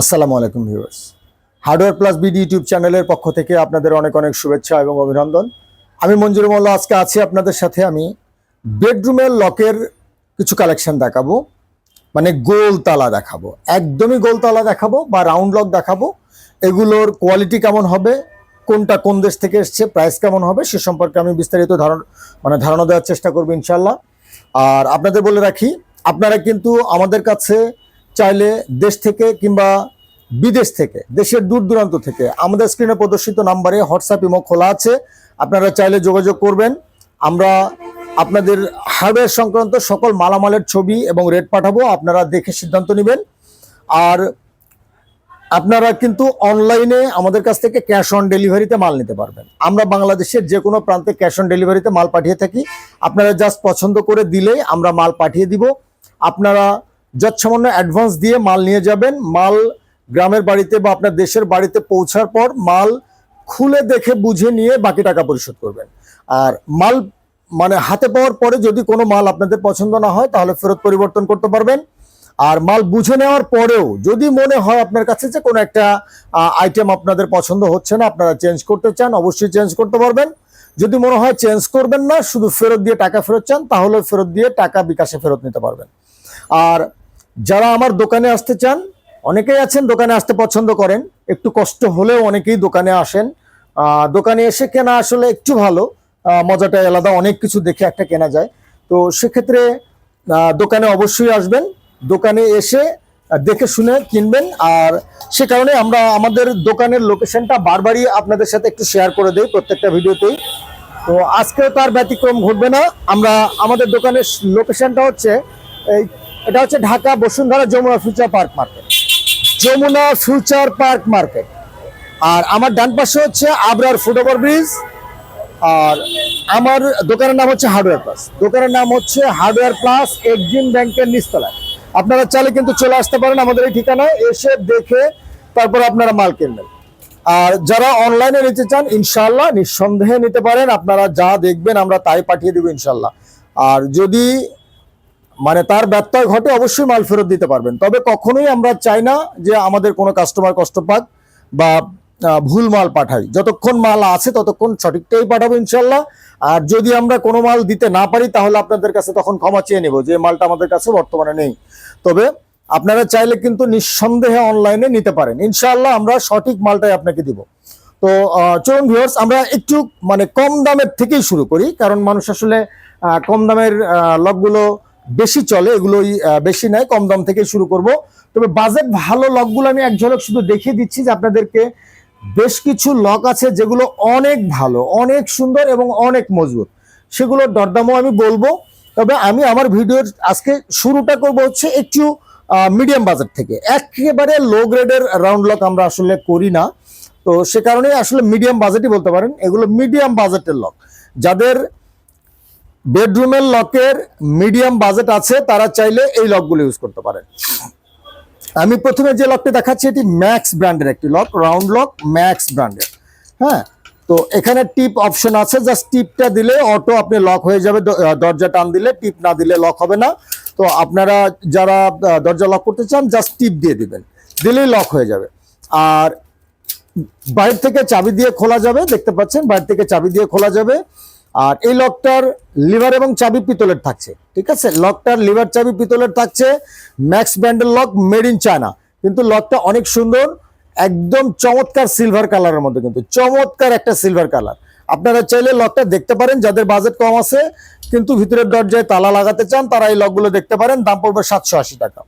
আসসালামু আলাইকুম viewers. Hardware plus BD YouTube চ্যানেলের পক্ষ থেকে আপনাদের অনেক অনেক শুভেচ্ছা এবং অভিনন্দন। আমি মঞ্জুর মোল্লা, আজকে আছি আপনাদের সাথে আমি বেডরুমের লকের কিছু কালেকশন দেখাবো। মানে গোল তালা দেখাবো। একদমই গোল তালা দেখাবো বা রাউন্ড লক দেখাবো। এগুলোর কোয়ালিটি কেমন হবে? কোনটা কোন দেশ থেকে এসছে? প্রাইস কেমন হবে? সে সম্পর্কে আমি বিস্তারিত ধারণ মানে ধারণা দেওয়ার চেষ্টা করব ইনশাল্লাহ আর আপনাদের বলে রাখি, আপনারা কিন্তু আমাদের কাছে চাইলে দেশ থেকে কিংবা বিদেশ থেকে, দেশের দূর দূরান্ত থেকে, আমাদের স্ক্রিনে প্রদর্শিত নাম্বারে হোয়াটসঅ্যাপ ইমো খোলা আছে। আপনারা চাইলে যোগাযোগ করবেন। আমরা আপনাদের হার্ডওয়্যার সংক্রান্ত সকল মালামালের ছবি এবং রেট পাঠাবো, আপনারা দেখে সিদ্ধান্ত নেবেন। আর আপনারা কিন্তু অনলাইনে আমাদের কাছ থেকে ক্যাশ অন ডেলিভারিতে মাল নিতে পারবেন। আমরা বাংলাদেশের যে কোনো প্রান্তে ক্যাশ অন ডেলিভারিতে মাল পাঠিয়ে থাকি। আপনারা জাস্ট পছন্দ করে দিলেই আমরা মাল পাঠিয়ে দিব। আপনারা যৎসামান্য অ্যাডভান্স দিয়ে মাল নিয়ে যাবেন। মাল গ্রামের বাড়িতে বা আপনার দেশের বাড়িতে পৌঁছার পর মাল খুলে দেখে বুঝে নিয়ে বাকি টাকা পরিশোধ করবেন। আর মাল মানে হাতে পাওয়ার পরে যদি কোনো মাল আপনাদের পছন্দ না হয়, তাহলে ফেরত পরিবর্তন করতে পারবেন। আর মাল বুঝে নেওয়ার পরেও যদি মনে হয় আপনার কাছে যে কোনো একটা আইটেম আপনাদের পছন্দ হচ্ছে না, আপনারা চেঞ্জ করতে চান, অবশ্যই চেঞ্জ করতে পারবেন। যদি মনে হয় চেঞ্জ করবেন না, শুধু ফেরত দিয়ে টাকা ফেরত চান তাহলে ফেরত দিয়ে টাকা বিকাশে ফেরত নিতে পারবেন। আর যারা আমার দোকানে আসতে চান অনেকেই আছেন দোকানে আসতে পছন্দ করেন। একটু কষ্ট হলেও অনেকেই দোকানে আসেন। দোকানে এসে কেনা আসলে একটু ভালো। আহ, মজাটা আলাদা অনেক কিছু দেখে একটা কেনা যায়। তো সেক্ষেত্রে দোকানে অবশ্যই আসবেন। দোকানে এসে দেখে শুনে কিনবেন। আর সে কারণে আমরা আমাদের দোকানের লোকেশনটা বারবারই আপনাদের সাথে একটু শেয়ার করে দিই প্রত্যেকটা ভিডিওতেই। তো আজকেও তার ব্যতিক্রম ঘটবে না। আমরা আমাদের দোকানের লোকেশনটা হচ্ছে এই এটা হচ্ছে Dhaka Bashundhara Jamuna future park market Jamuna future park market আর আমার ডান পাশে হচ্ছে আবরার ফুট ওভার ব্রিজ আর আমার দোকানের নাম হচ্ছে হার্ডওয়্যার প্লাস দোকানের নাম হচ্ছে হার্ডওয়্যার প্লাস এক্সিম ব্যাংকের নিচতলায়। আপনারা চাইলে কিন্তু চলে আসতে পারেন আমাদের এই ঠিকানায়, এসে দেখে তারপর আপনারা মাল কিনবেন। আর যারা অনলাইনে নিতে চান ইনশাল্লাহ নিঃসন্দেহে নিতে পারেন। আপনারা যা দেখবেন আমরা তাই পাঠিয়ে দেবো ইনশাল্লাহ আর যদি মানে তার ব্যত্যয় ঘটে অবশ্যই মাল ফেরত দিতে পারবেন। তবে কখনোই আমরা চাই না যে আমাদের কোনো কাস্টমার কষ্ট পাক বা ভুল মাল পাঠাই। যতক্ষণ মাল আছে ততক্ষণ সঠিকটাই পাঠাবো ইনশাল্লাহ আর যদি আমরা কোনো মাল দিতে না পারি, তাহলে আপনাদের কাছে তখন ক্ষমা চেয়ে নেব যে মালটা আমাদের কাছে বর্তমানে নেই। তবে আপনারা চাইলে কিন্তু নিঃসন্দেহে অনলাইনে নিতে পারেন। ইনশাল্লাহ আমরা সঠিক মালটাই আপনাকে দিব। তো চলুন ভিউয়ার্স আমরা একটু মানে কম দামের থেকেই শুরু করি। কারণ মানুষ আসলে কম দামের লকগুলো বেশি চলে, এগুলোই বেশি নেয়, কম দাম থেকে শুরু করব। তবে বাজেট ভালো লকগুলো আমি এক ঝলক শুধু দেখিয়ে দিচ্ছি যে আপনাদেরকে বেশ কিছু লক আছে যেগুলো অনেক ভালো, অনেক সুন্দর এবং অনেক মজবুত। সেগুলোর দরদামও আমি বলব, তবে আমি আমার ভিডিওর আজকে শুরুটা করব হচ্ছে একটু মিডিয়াম বাজেট থেকে। একেবারে লো গ্রেডের রাউন্ড লক আমরা আসলে করি না। তো সে কারণে আসলে মিডিয়াম বাজেটই বলতে পারেন, এগুলো মিডিয়াম বাজেটের লক যাদের বেডরুমের লকের মিডিয়াম বাজেট আছে, তারা চাইলে এই লকগুলো ইউজ করতে পারেন। আমি প্রথমে যে লকটি দেখাচ্ছি, এটি ম্যাক্স ব্র্যান্ডের একটি লক, রাউন্ড লক ম্যাক্স ব্র্যান্ডের। হ্যাঁ তো এখানে টিপ অপশন আছে, জাস্ট টিপটা দিলে অটো আপনি লক হয়ে যাবে দরজা টান দিলে টিপ না দিলে লক হবে না। তো আপনারা যারা দরজা লক করতে চান, জাস্ট টিপ দিয়ে দিবেন, দিলেই লক হয়ে যাবে। আর বাইরে থেকে চাবি দিয়ে খোলা যাবে, দেখতে পাচ্ছেন, বাইরে থেকে চাবি দিয়ে খোলা যাবে। আর এই লকটার লিভার এবং চাবি পিতলের থাকছে, ঠিক আছে? লকটার লিভার চাবি পিতলের থাকছে, ম্যাক্স ব্র্যান্ডের লক মেড ইন চায়না। কিন্তু লকটা অনেক সুন্দর, একদম চমৎকার সিলভার কালারের মধ্যে কিন্তু, চমৎকার একটা সিলভার কালার। আপনারা চাইলে লকটা দেখতে পারেন, যাদের বাজেট কম আছে, কিন্তু ভিতরের দরজায় তালা লাগাতে চান, তারা এই লকগুলো দেখতে পারেন, দাম পড়বে সাতশো আশি টাকা।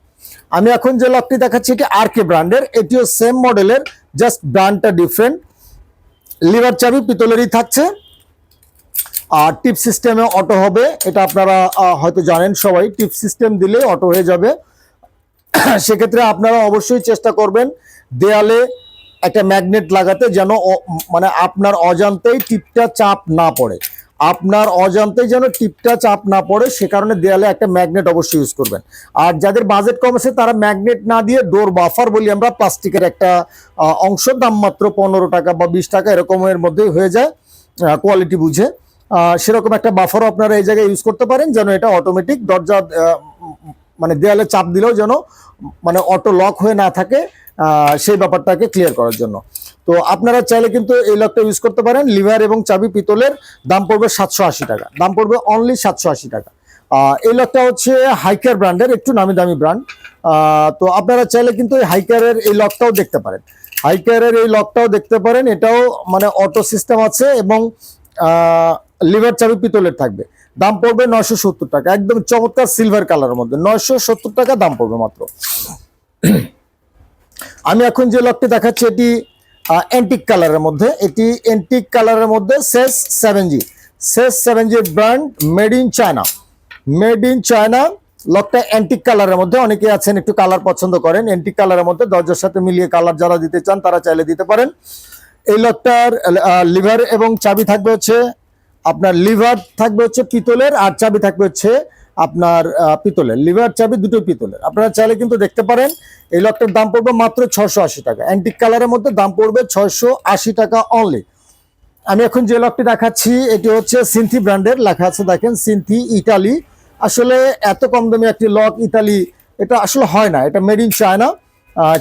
আমি এখন যে লকটি দেখাচ্ছি, এটি আর কে ব্র্যান্ডের, এটিও সেম মডেলের, জাস্ট ব্র্যান্ডটা ডিফারেন্ট লিভার চাবি পিতলেরই থাকছে। আর টিপ সিস্টেমে অটো হবে, এটা আপনারা হয়তো জানেন সবাই, টিপ সিস্টেম দিলে অটো হয়ে যাবে। সেক্ষেত্রে আপনারা অবশ্যই চেষ্টা করবেন দেয়ালে একটা ম্যাগনেট লাগাতে যেন মানে আপনার অজান্তেই টিপটা চাপ না পড়ে। আপনার অজান্তেই যেন টিপটা চাপ না পড়ে, সে কারণে দেয়ালে একটা ম্যাগনেট অবশ্যই ইউজ করবেন। আর যাদের বাজেট কম আছে, তারা ম্যাগনেট না দিয়ে ডোর বাফার বলি আমরা, প্লাস্টিকের একটা অংশ, দাম মাত্র পনেরো টাকা বা বিশ টাকা, এরকমের মধ্যেই হয়ে যায় কোয়ালিটি বুঝে। সেরকম একটা বাফারও আপনারা এই জায়গায় ইউজ করতে পারেন যেন এটা অটোমেটিক দরজা মানে দেয়ালে চাপ দিলেও যেন মানে অটো লক হয়ে না থাকে সেই ব্যাপারটাকে ক্লিয়ার করার জন্য। তো আপনারা চাইলে কিন্তু এই লকটা ইউজ করতে পারেন। লিভার এবং চাবি পিতলের দাম পড়বে সাতশো আশি টাকা। দাম পড়বে অনলি সাতশো আশি টাকা। এই লকটা হচ্ছে হাইকার ব্র্যান্ডের একটু নামি দামি ব্র্যান্ড তো আপনারা চাইলে কিন্তু এই হাইকারের এই লকটাও দেখতে পারেন। হাইকারের এই লকটাও দেখতে পারেন। এটাও মানে অটো সিস্টেম আছে এবং লিভার চাবি পিতলের থাকবে। দাম পড়বে নয়শো সত্তর টাকা। একদম চমৎকার সিলভার কালারের মধ্যে। নয়শো সত্তর টাকা দাম পড়বে মাত্র। আমি এখন যে লকটি দেখাচ্ছি, এটি অ্যান্টিক কালারের মধ্যে। এটি অ্যান্টিক কালারের মধ্যে সেস seven G Cesc seven G brand made in China made in China লকটা অ্যান্টিক কালারের মধ্যে। অনেকে আছেন, একটু কালার পছন্দ করেন। অ্যান্টিক কালারের মধ্যে দরজার সাথে মিলিয়ে কালার যারা দিতে চান, তারা চাইলে দিতে পারেন। এই লকটার লিভার এবং চাবি থাকবে হচ্ছে আপনার লিভার থাকবে হচ্ছে পিতলের আর চাবি থাকবে হচ্ছে আপনার পিতলের। লিভার, চাবি দুটোই পিতলের। আপনারা চাইলে কিন্তু দেখতে পারেন, এই লকটার দাম পড়বে মাত্র ছশো আশি টাকা। অ্যান্টিক কালারের মধ্যে দাম পড়বে ছয়শো আশি টাকা অনলি আমি এখন যে লকটি দেখাচ্ছি, এটি হচ্ছে সিনথি ব্র্যান্ডের লেখা আছে, দেখেন সিনথি ইটালি আসলে এত কম দামি একটি লক ইতালি এটা আসলে হয় না। এটা মেড ইন চায়না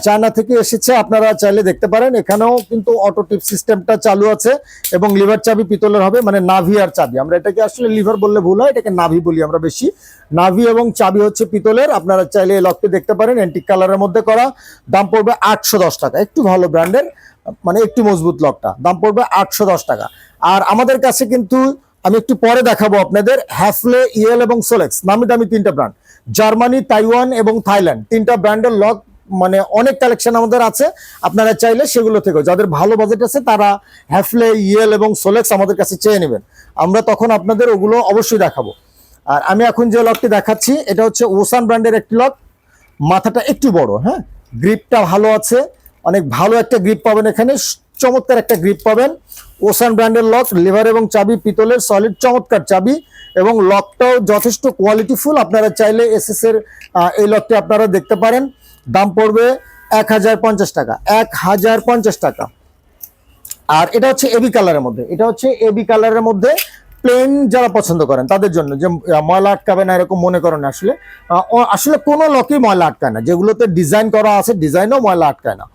চায়না থেকে এসেছে, আপনারা চাইলে দেখতে পারেন। এখানেও কিন্তু অটো টিপ সিস্টেমটা চালু আছে এবং লিভার চাবি পিতলের হবে মানে নাভি আর চাবি। আমরা এটাকে আসলে লিভার বললে ভুল হয়, এটাকে নাভি বলি আমরা বেশি। নাভি এবং চাবি হচ্ছে পিতলের, আপনারা চাইলে এই লকটি দেখতে পারেন অ্যান্টিক কালারের মধ্যে করা। দাম পড়বে আটশো দশ টাকা, একটু ভালো ব্র্যান্ডের মানে একটু মজবুত লকটা দাম পড়বে আটশো দশ টাকা। আর আমাদের কাছে কিন্তু, আমি একটু পরে দেখাবো আপনাদের হ্যাফলে ইয়েল এবং সোলেক্স নামি দামি তিনটা ব্র্যান্ড জার্মানি, তাইওয়ান এবং থাইল্যান্ড, তিনটা ব্র্যান্ডের লক মানে অনেক কালেকশন আমাদের আছে। আপনারা চাইলে সেগুলো থেকে যাদের ভালো বাজেট আছে তারা হ্যাফলে ইয়েল এবং সোলেক্স আমাদের কাছে চেয়ে নেবেন। আমরা তখন আপনাদের ওগুলো অবশ্যই দেখাবো। আর আমি এখন যে লকটি দেখাচ্ছি, এটা হচ্ছে ওসান ব্র্যান্ডের একটি লক মাথাটা একটু বড় হ্যাঁ? গ্রিপটা ভালো আছে। অনেক ভালো একটা গ্রিপ পাবেন এখানে। চমৎকার একটা গ্রিপ পাবেন। ওসান ব্র্যান্ডের লক লিভার এবং চাবি, পিতলের সলিড চমৎকার চাবি। এবং লকটাও যথেষ্ট কোয়ালিটিফুল আপনারা চাইলে এসএস এর এই লকটি আপনারা দেখতে পারেন। দাম পড়বে এক হাজার পঞ্চাশ টাকা, এক হাজার পঞ্চাশ টাকা। আর এটা হচ্ছে এবি কালারের মধ্যে, এটা হচ্ছে এবি কালারের মধ্যে প্লেন যারা পছন্দ করেন, তাদের জন্য যে ময়লা আটকাবে না এরকম মনে করেন আসলে। আসলে কোনো লকই ময়লা আটকায় না, যেগুলোতে ডিজাইন করা আছে ডিজাইনও ময়লা আটকায় না।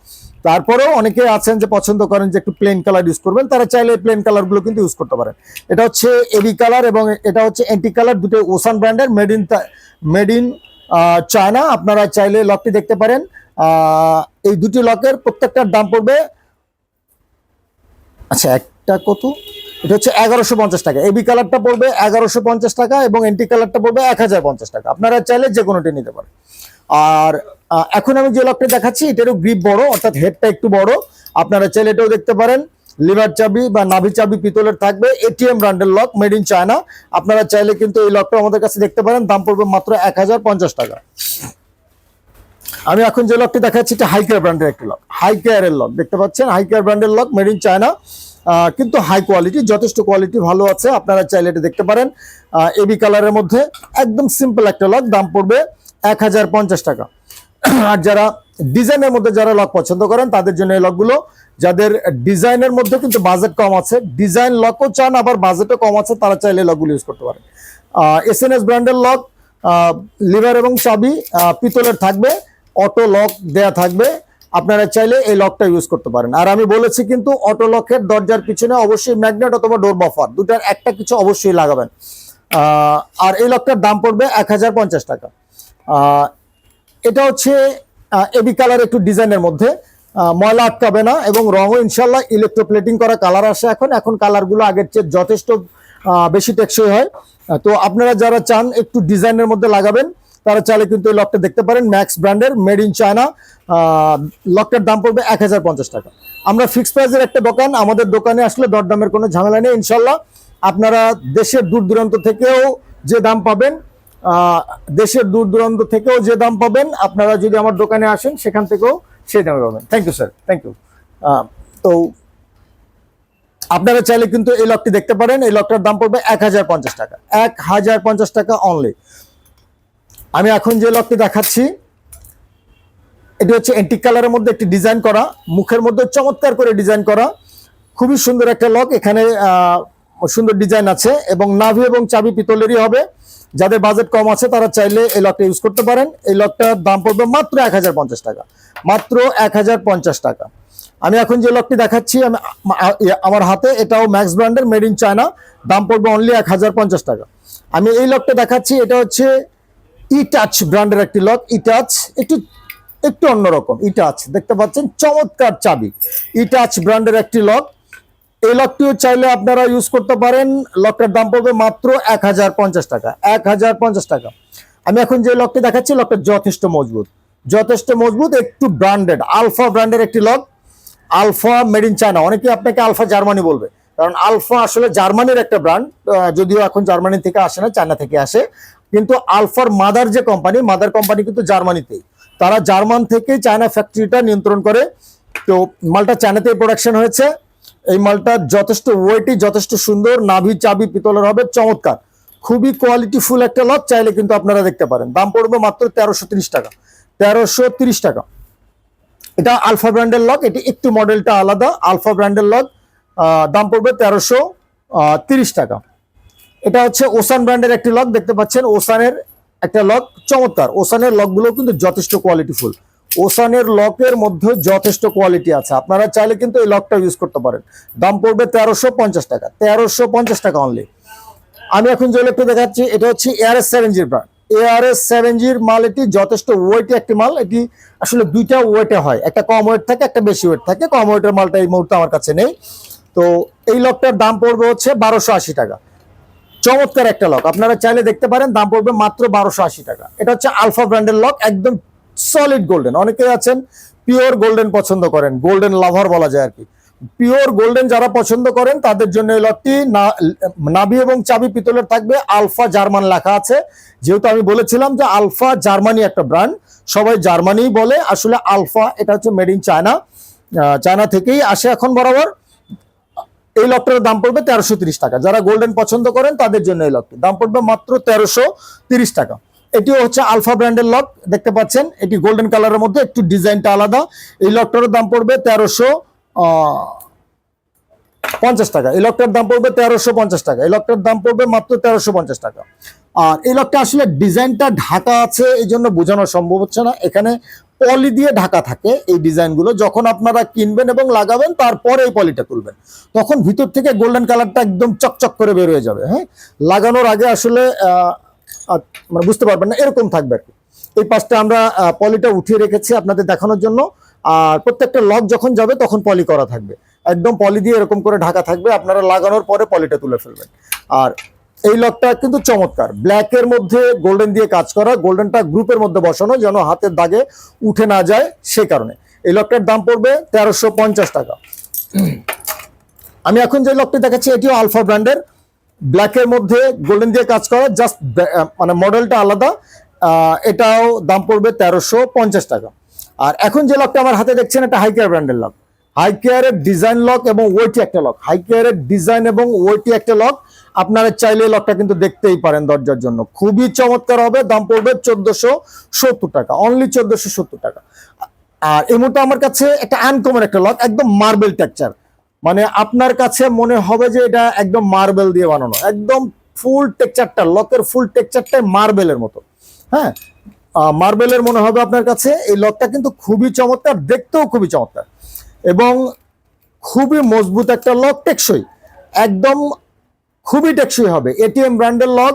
তারপরেও অনেকে আছেন যে পছন্দ করেন যে একটু প্লেন কালার ইউজ করবেন, তারা চাইলে প্লেন কালারগুলো কিন্তু ইউজ করতে পারেন। এটা হচ্ছে এবি কালার এবং এটা হচ্ছে অ্যান্টি কালার দুটো ওসান ব্র্যান্ডের made in made in China, আপনারা চাইলে লকটি দেখতে পারেন। এই দুটি লকের প্রত্যেকটার দাম পড়বে আচ্ছা একটা কত? এটা হচ্ছে এগারোশো পঞ্চাশ টাকা। এবি কালারটা পড়বে এগারোশো পঞ্চাশ টাকা এবং এন্টি কালারটা পড়বে এক হাজার পঞ্চাশ টাকা। আপনারা চাইলে যে কোনোটি নিতে পারেন। আর এখন আমি যে লকটি দেখাচ্ছি, এটারও গ্রিপ বড়, অর্থাৎ হেডটা একটু বড়। আপনারা চাইলে এটাও দেখতে পারেন। লিভার চাবি বা নাভি চাবি পিতলের থাকবে, এটিএম ব্র্যান্ডের লক মেড ইন চায়না। আপনারা চাইলে কিন্তু এই লকটা আমাদের কাছে দেখতে পারেন, দাম পড়বে মাত্র এক হাজার পঞ্চাশ টাকা। আমি এখন যে লকটি দেখাচ্ছি, এটা হাইকার ব্র্যান্ডের একটি লক। হাইকারের লক, দেখতে পাচ্ছেন? হাইকার ব্র্যান্ডের লক মেড ইন চায়না। কিন্তু হাই কোয়ালিটি, যথেষ্ট কোয়ালিটি ভালো আছে, আপনারা চাইলে এটা দেখতে পারেন। এবি কালারের মধ্যে, একদম সিম্পল একটা লক, দাম পড়বে এক হাজার পঞ্চাশ টাকা। আর যারা ডিজাইনের মধ্যে যারা লক পছন্দ করেন, তাদের জন্য এই লকগুলো। যাদের ডিজাইনের মধ্যে কিন্তু বাজেট কম আছে ডিজাইন লকও চান, আবার বাজেটও কম আছে, তারা চাইলে এই লকগুলো ইউজ করতে পারেন। S N S brand lock lever এবং চাবি পিতলের থাকবে অটো লক দেয়া থাকবে। আপনারা চাইলে এই লকটা ইউজ করতে পারেন। আর আমি বলেছি কিন্তু অটো লকের দরজার পিছনে অবশ্যই ম্যাগনেট অথবা ডোর বাফার দুটার একটা কিছু অবশ্যই লাগাবেন। আর এই লকটার দাম পড়বে এক হাজার পঞ্চাশ টাকা। এটা হচ্ছে এবি কালার একটু ডিজাইনের মধ্যে। ময়লা আটকাবে না এবং রঙও ইনশাল্লাহ ইলেকট্রোপ্লেটিং করা কালার আসে এখন। এখন কালারগুলো আগের চেয়ে যথেষ্ট বেশি টেকসই হয়। তো আপনারা যারা চান একটু ডিজাইনের মধ্যে লাগাবেন, তারা চাইলে কিন্তু এই লকটা দেখতে পারেন। ম্যাক্স ব্র্যান্ডের মেড ইন চায়না লকটার দাম পড়বে এক হাজার পঞ্চাশ টাকা। আমরা ফিক্স প্রাইসের একটা দোকান, আমাদের দোকানে আসলে দরদামের কোনো ঝামেলা নেই ইনশাল্লাহ আপনারা দেশের দূর দূরান্ত থেকেও যে দাম পাবেন দেশের দূর দূরান্ত থেকেও যে দাম পাবেন, আপনারা যদি আমার দোকানে আসেন, সেখান থেকেও সেই দামে পাবেন। Thank you sir thank you তো আপনারা চাইলে কিন্তু এই লকটি দেখতে পারেন। এই লকটার দাম পড়বে এক হাজার পঞ্চাশ টাকা। এক হাজার পঞ্চাশ টাকা অনলি আমি এখন যে লকটি দেখাচ্ছি, এটি হচ্ছে এন্টিক কালারের মধ্যে একটি ডিজাইন করা, মুখের মধ্যে চমৎকার করে ডিজাইন করা। খুবই সুন্দর একটা লক। এখানে সুন্দর ডিজাইন আছে এবং নাভি এবং চাবি পিতলেরই হবে। যাদের বাজেট কম আছে, তারা চাইলে এই লকটা ইউজ করতে পারেন। এই লকটার দাম পড়বে মাত্র এক হাজার পঞ্চাশ টাকা। মাত্র এক হাজার পঞ্চাশ টাকা। আমি এখন যে লকটি দেখাচ্ছি, আমি আমার হাতে, এটাও ম্যাক্স ব্র্যান্ডের মেড ইন চায়না দাম পড়বে অনলি এক হাজার পঞ্চাশ টাকা। আমি এই লকটা দেখাচ্ছি, এটা হচ্ছে ই টাচ ব্র্যান্ডের একটি লক। ই টাচ একটু একটু অন্যরকম। ই টাচ দেখতে পাচ্ছেন, চমৎকার চাবি। ই টাচ ব্র্যান্ডের একটি লক। এই লকটিও চাইলে আপনারা ইউজ করতে পারেন। লকটার দাম পড়বে মাত্র এক হাজার পঞ্চাশ টাকা। এক হাজার পঞ্চাশ টাকা। আমি এখন যে লকটি দেখাচ্ছি, লকটা যথেষ্ট মজবুত। যথেষ্ট মজবুত, একটু ব্র্যান্ডেড আলফা ব্র্যান্ডের একটি lock. Alpha made in China অনেকে আপনাকে আলফা জার্মানি বলবে। কারণ আলফা আসলে জার্মানির একটা ব্র্যান্ড যদিও এখন জার্মানি থেকে আসে না চায়না থেকে আসে। কিন্তু আলফার মাদার যে কোম্পানি মাদার কোম্পানি কিন্তু জার্মানিতেই তারা জার্মান থেকে চায়না ফ্যাক্টরিটা নিয়ন্ত্রণ করে। তো মালটা চায়নাতেই প্রোডাকশন হয়েছে। এই মালটা যথেষ্ট ওয়েটি যথেষ্ট সুন্দর, নাভি চাবি পিতলের হবে, চমৎকার। খুবই কোয়ালিটিফুল একটা লক চাইলে কিন্তু আপনারা দেখতে পারেন। দাম পড়বে মাত্র তেরোশো টাকা। তেরোশো টাকা। এটা আলফা ব্র্যান্ডের লক এটি একটু মডেলটা আলাদা আলফা ব্র্যান্ডের লক দাম পড়বে তেরোশো তিরিশ টাকা। এটা হচ্ছে ওসান ব্র্যান্ডের একটি লক দেখতে পাচ্ছেন? ওসানের একটা লক চমৎকার। ওসানের লকগুলো কিন্তু যথেষ্ট কোয়ালিটিফুল ওসানের লকের মধ্যে যথেষ্ট কোয়ালিটি আছে। আপনারা চাইলে কিন্তু এই লকটা ইউজ করতে পারেন। দাম পড়বে তেরোশো পঞ্চাশ টাকা। তেরোশো পঞ্চাশ টাকা অনলি আমি এখন যে লকটা দেখাচ্ছি, এটা হচ্ছে এআরএস সেভেন জির ব্র্যান্ড এআরএস সেভেন জির মাল এটি যথেষ্ট ওয়েটে একটি মাল। এটি আসলে দুইটা ওয়েটে হয়। একটা কম ওয়েট থাকে, একটা বেশি ওয়েট থাকে। কম ওয়েটের মালটা এই মুহূর্তে আমার কাছে নেই। তো এই লকটার দাম পড়বে হচ্ছে বারোশো আশি টাকা। চমৎকার একটা লক। আপনারা চাইলে দেখতে পারেন, দাম পড়বে মাত্র বারোশো আশি টাকা। এটা হচ্ছে আলফা ব্র্যান্ডের লক, একদম সলিড গোল্ডেন অনেকে আছেন পিওর গোল্ডেন পছন্দ করেন গোল্ডেন লাভার বলা যায় আর কি। পিওর গোল্ডেন যারা পছন্দ করেন, তাদের জন্য এই লকটি না- নাভি এবং চাবি পিতলের থাকবে আলফা জার্মান লেখা আছে। যেহেতু আমি বলেছিলাম যে আলফা জার্মানি একটা ব্র্যান্ড সবাই জার্মানি বলে। আসলে আলফা এটা হচ্ছে মেড ইন চায়না চায়না থেকেই আসে এখন বরাবর। এই লকটার দাম পড়বে তেরোশো টাকা। যারা গোল্ডেন পছন্দ করেন, তাদের জন্য এই লকটি দাম পড়বে মাত্র তিরিশ টাকা। এটিও হচ্ছে আলফা ব্র্যান্ডের লক, দেখতে পাচ্ছেন, এটি গোল্ডেন কালারের মধ্যে, একটু ডিজাইনটা আলাদা। এই লকটার দাম পড়বে তেরোশো পঞ্চাশ টাকা। এই লকটার দাম পড়বে তেরোশো পঞ্চাশ টাকা। এই লকটার দাম পড়বে মাত্র তেরোশো পঞ্চাশ টাকা। আর এই লকটা আসলে ডিজাইনটা ঢাকা আছে, এই জন্য বোঝানো সম্ভব হচ্ছে না। এখানে পলি দিয়ে ঢাকা থাকে এই ডিজাইনগুলো। যখন আপনারা কিনবেন এবং লাগাবেন, তারপরে এই পলিটা তুলবেন তখন ভিতর থেকে গোল্ডেন কালারটা একদম চকচক করে বের হয়ে যাবে হ্যাঁ? লাগানোর আগে আসলে মানে বুঝতে পারবেন না, এরকম থাকবে আর কি। এই পাশটা আমরা পলিটা উঠিয়ে রেখেছি আপনাদের দেখানোর জন্য। আর প্রত্যেকটা লক যখন যাবে, তখন পলি করা থাকবে। একদম পলি দিয়ে এরকম করে ঢাকা থাকবে, আপনারা লাগানোর পরে পলিটা তুলে ফেলবেন। আর এই লকটা কিন্তু চমৎকার। ব্ল্যাকের মধ্যে গোল্ডেন দিয়ে কাজ করা গোল্ডেনটা গ্রুপের মধ্যে বসানো, যেন হাতের দাগে উঠে না যায় সে কারণে। এই লকটার দাম পড়বে তেরোশো টাকা। আমি এখন যে লকটি দেখাচ্ছি, এটিও আলফা ব্র্যান্ডের ব্ল্যাকের মধ্যে গোল্ডেন দিয়ে কাজ করা জাস্ট মানে মডেলটা আলাদা এটাও দাম পড়বে তেরোশো পঞ্চাশ টাকা। আর এখন যে লকটা আমার হাতে দেখছেন, এটা হাইকেয়ার ব্র্যান্ডের লক হাইকেয়ারের ডিজাইন লক এবং ওয়েটি একটা লক হাইকেয়ারের ডিজাইন এবং ওয়েটি একটা লক আপনারা চাইলে লকটা কিন্তু দেখতেই পারেন দরজার জন্য। খুবই চমৎকার হবে, দাম পড়বে চোদ্দশো সত্তর টাকা অনলি চোদ্দশো সত্তর টাকা। আর এই মুহূর্তে আমার কাছে একটা আনকমন একটা লক একদম মার্বেল টেক্সচার মানে আপনার কাছে মনে হবে যে এটা একদম মার্বেল দিয়ে বানানো। একদম ফুল টেকচারটা, লকের ফুল টেক্সচারটাই মার্বেলের মতো। হ্যাঁ? মার্বেলের মনে হবে আপনার কাছে। এই লকটা কিন্তু খুবই চমৎকার, দেখতেও খুবই চমৎকার। এবং খুবই মজবুত একটা লক, টেকসই। একদম খুবই টেকসই হবে। এটিএম ব্র্যান্ডের লক,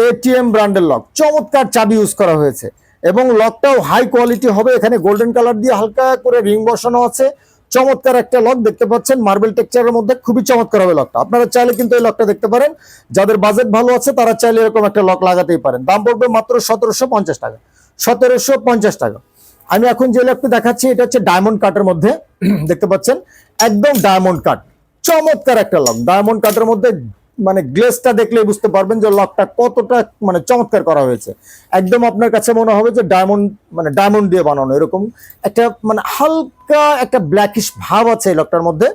এটিএম ব্র্যান্ডের লক। চমৎকার চাবি ইউজ করা হয়েছে। এবং লকটাও হাই কোয়ালিটি হবে। এখানে গোল্ডেন কালার দিয়ে হালকা করে রিং বসানো আছে। চমৎকার একটা লক দেখতে পাচ্ছেন। মার্বেল টেক্সচারের মধ্যে খুবই চমৎকার হবে লকটা আপনারা চাইলে কিন্তু এই লকটা দেখতে পারেন। যাদের বাজেট ভালো আছে, তারা চাইলে এরকম একটা লক লাগাতেই পারেন। দাম পড়বে মাত্র সতেরোশো পঞ্চাশ টাকা। সতেরোশো পঞ্চাশ টাকা। আমি এখন যে লকটা দেখাচ্ছি, এটা হচ্ছে ডায়মন্ড কাটের মধ্যে। দেখতে পাচ্ছেন? একদম ডায়মন্ড কাট চমৎকার একটা লক ডায়মন্ড কাটের মধ্যে মানে গ্লেসটা দেখলেই বুঝতে পারবেন যে লকটা কতটা মানে চমৎকার করা হয়েছে। একদম আপনার কাছে মনে হবে যে ডায়মন্ড মানে ডায়মন্ড দিয়ে বানানো এরকম। একটা মানে হালকা একটা ব্ল্যাকিশ ভাব আছে এই লকটার মধ্যে।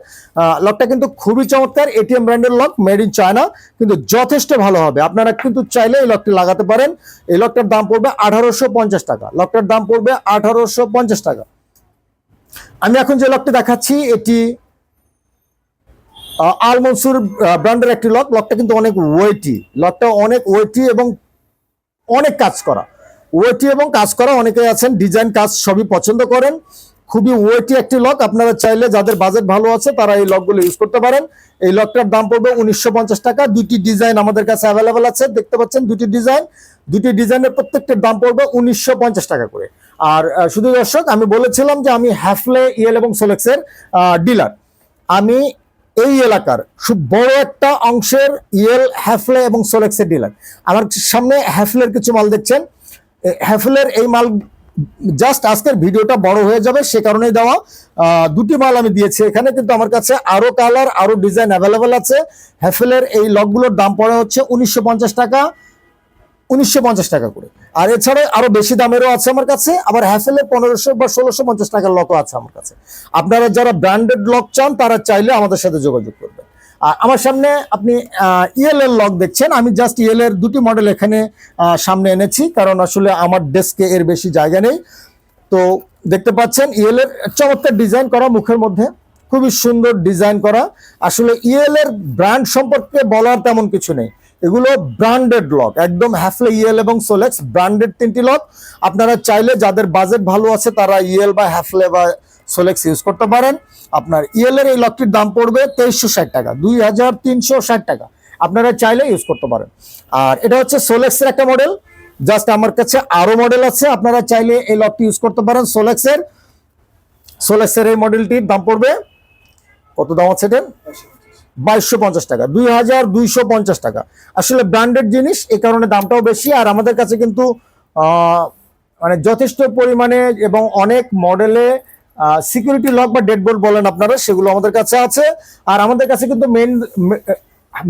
লকটা কিন্তু খুবই চমৎকার। এটিএম ব্র্যান্ডের লক মেড ইন চায়না কিন্তু যথেষ্ট ভালো হবে। আপনারা কিন্তু চাইলে এই লকটি লাগাতে পারেন। এই লকটার দাম পড়বে আঠারোশো পঞ্চাশ টাকা। লকটার দাম পড়বে আঠারোশো পঞ্চাশ টাকা। আমি এখন যে লকটি দেখাচ্ছি, এটি আল মনসুর ব্র্যান্ডের একটি লক। লকটা কিন্তু অনেক ওয়েটি লকটা অনেক ওয়েটি এবং অনেক কাজ করা। ওয়েটি এবং কাজ করা অনেকে আছেন ডিজাইন কাজ সবই পছন্দ করেন। খুবই ওয়েটি একটি লক। আপনারা চাইলে যাদের বাজেট ভালো আছে, তারা এই লকগুলো ইউজ করতে পারেন। এই লকটার দাম পড়বে উনিশশো পঞ্চাশ টাকা। দুটি ডিজাইন আমাদের কাছে অ্যাভেলেবেল আছে। দেখতে পাচ্ছেন দুটি ডিজাইন দুটি ডিজাইনের প্রত্যেকটির দাম পড়বে উনিশশো পঞ্চাশ টাকা করে। আর শুধু দর্শক, আমি বলেছিলাম যে আমি হ্যাফলে ইয়েল এবং সোলেক্সের ডিলার আমি এই এলাকার বড় একটা অংশের ইয়েল, হ্যাফলে এবং সোলেক্সের ডিলার। আমার সামনে হ্যাফলের কিছু মাল দেখছেন। হ্যাফলের এই মাল জাস্ট আজকের ভিডিওটা বড় হয়ে যাবে, সে কারণেই দেওয়া। দুটি মাল আমি দিয়েছি এখানে, কিন্তু আমার কাছে আরও কালার আরও ডিজাইন অ্যাভেলেবেল আছে। হ্যাফেলের এই লকগুলোর দাম পড়ে হচ্ছে উনিশশো পঞ্চাশ টাকা। উনিশশো পঞ্চাশ টাকা করে। আর এছাড়া আরও বেশি দামেরও আছে আমার কাছে, আবার হ্যাফেলের পনেরোশো বা ষোলোশো পঞ্চাশ টাকার লকও আছে আমার কাছে। আপনারা যারা ব্র্যান্ডেড লক চান, তারা চাইলে আমাদের সাথে যোগাযোগ করবেন। আর আমার সামনে আপনি ইএল এর লক দেখছেন। আমি জাস্ট ইএল এর দুটি মডেল এখানে সামনে এনেছি, কারণ আসলে আমার ডেস্কে এর বেশি জায়গা নেই। তো দেখতে পাচ্ছেন ইএল এর চমৎকার ডিজাইন করা মুখের মধ্যে, খুবই সুন্দর ডিজাইন করা। আসলে ইএল এর ব্র্যান্ড সম্পর্কে বলার তেমন কিছু নেই। এগুলো ব্র্যান্ডেড লক একদম হ্যাফলে ইএল এবং সোলেক্স ব্র্যান্ডেড তিনটি লক আপনারা চাইলে যাদের বাজেট ভালো আছে তারা ইএল বা হ্যাফলে বা সোলেক্স ইউজ করতে পারেন। আপনার ইএল এর এই লকটির দাম পড়বে তেইশশো ষাট টাকা, দুই হাজার তিনশো ষাট টাকা। আপনারা চাইলে ইউজ করতে পারেন। আর এটা হচ্ছে সোলেক্সের একটা মডেল জাস্ট আমার কাছে আরও মডেল আছে, আপনারা চাইলে এই লকটি ইউজ করতে পারেন সোলেক্সের সোলেক্সের এই মডেলটির দাম পড়বে, কত দাম আছে এটার বাইশশো পঞ্চাশ টাকা, দুই হাজার দুইশো পঞ্চাশ টাকা। আসলে ব্র্যান্ডেড জিনিস এই কারণে দামটাও বেশি, আর আমাদের কাছে কিন্তু মানে যথেষ্ট পরিমাণে এবং অনেক মডেলে সিকিউরিটি লক বা ডেড বোল্ট বলেন আপনারা, সেগুলো আমাদের কাছে আছে। আর আমাদের কাছে কিন্তু মেন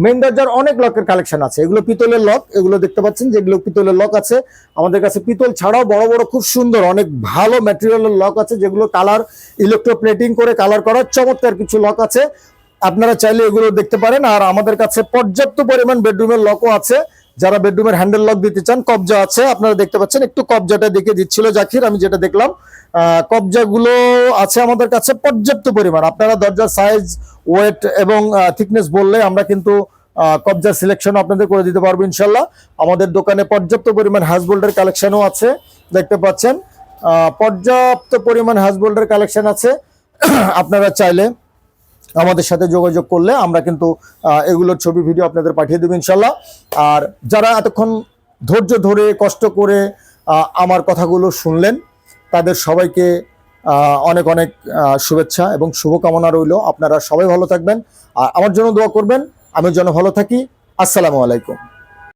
মেন দরজার অনেক লকের কালেকশন আছে। এগুলো পিতলের লক এগুলো দেখতে পাচ্ছেন যেগুলো পিতলের লক আছে। আমাদের কাছে পিতল ছাড়াও বড় বড় খুব সুন্দর, অনেক ভালো ম্যাটেরিয়ালের লক আছে, যেগুলো কালার ইলেকট্রোপ্লেটিং করে কালার করার চমৎকার কিছু লক আছে। আপনারা চাইলে এগুলো দেখতে পারেন। আর আমাদের কাছে পর্যাপ্ত পরিমাণ বেডরুমের লকও আছে। যারা বেডরুমের হ্যান্ডেল লক দিতে চান কবজা আছে। আপনারা দেখতে পাচ্ছেন একটু কবজাটা দেখে দিচ্ছিল জাকির আমি যেটা দেখলাম। কবজাগুলো আছে আমাদের কাছে পর্যাপ্ত পরিমাণ। আপনারা দরজার সাইজ ওয়েট এবং থিকনেস বললে আমরা কিন্তু আহ, কবজা সিলেকশন আপনাদের করে দিতে পারব ইনশাল্লাহ। আমাদের দোকানে পর্যাপ্ত পরিমাণ হাজবোল্ডের কালেকশনও আছে দেখতে পাচ্ছেন। পর্যাপ্ত পরিমাণ হাজবোল্ডের কালেকশন আছে। আপনারা চাইলে আমাদের সাথে যোগাযোগ করলে আমরা কিন্তু এগুলোর ছবি ভিডিও আপনাদের পাঠিয়ে দেবো ইনশাল্লাহ আর যারা এতক্ষণ ধৈর্য ধরে, কষ্ট করে আমার কথাগুলো শুনলেন, তাদের সবাইকে অনেক অনেক শুভেচ্ছা এবং শুভকামনা রইল। আপনারা সবাই ভালো থাকবেন। আর আমার জন্য দোয়া করবেন। আমি যেন ভালো থাকি। আসসালামু আলাইকুম।